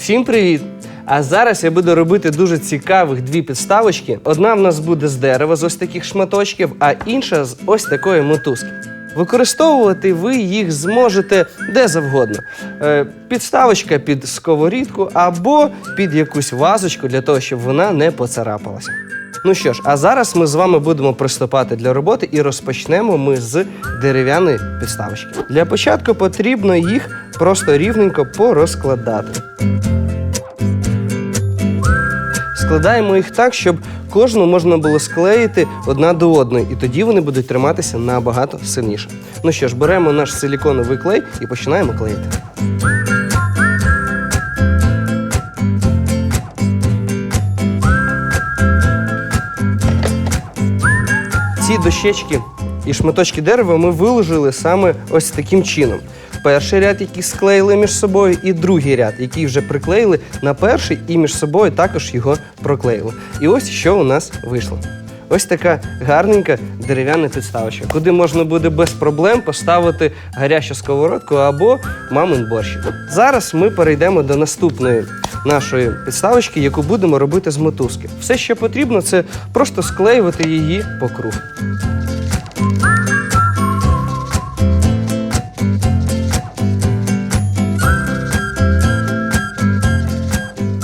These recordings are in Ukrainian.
Всім привіт! А зараз я буду робити дуже цікавих дві підставочки. Одна в нас буде з дерева з ось таких шматочків, а інша з ось такої мотузки. Використовувати ви їх зможете де завгодно. Е, підставочка під сковорідку або під якусь вазочку для того, щоб вона не поцарапалася. Ну що ж, а зараз ми з вами будемо приступати для роботи і розпочнемо ми з дерев'яної підставочки. Для початку потрібно їх просто рівненько порозкладати. Складаємо їх так, щоб кожну можна було склеїти одна до одної, і тоді вони будуть триматися набагато сильніше. Ну що ж, беремо наш силіконовий клей і починаємо клеїти. Ці дощечки і шматочки дерева ми виложили саме ось таким чином. Перший ряд, який склеїли між собою, і другий ряд, який вже приклеїли на перший і між собою також його проклеїли. І ось що у нас вийшло. Ось така гарненька дерев'яна підставочка, куди можна буде без проблем поставити гарячу сковородку або мамин борщ. Зараз ми перейдемо до наступної нашої підставочки, яку будемо робити з мотузки. Все, що потрібно, це просто склеювати її по кругу.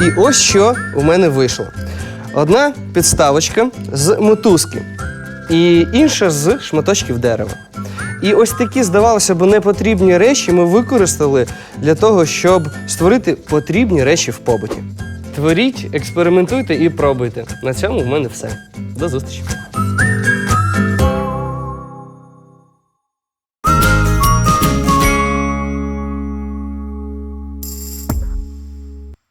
І ось що у мене вийшло: одна підставочка з мотузки, і інша з шматочків дерева. І ось такі, здавалося б, непотрібні речі ми використали для того, щоб створити потрібні речі в побуті. Творіть, експериментуйте і пробуйте. На цьому в мене все. До зустрічі!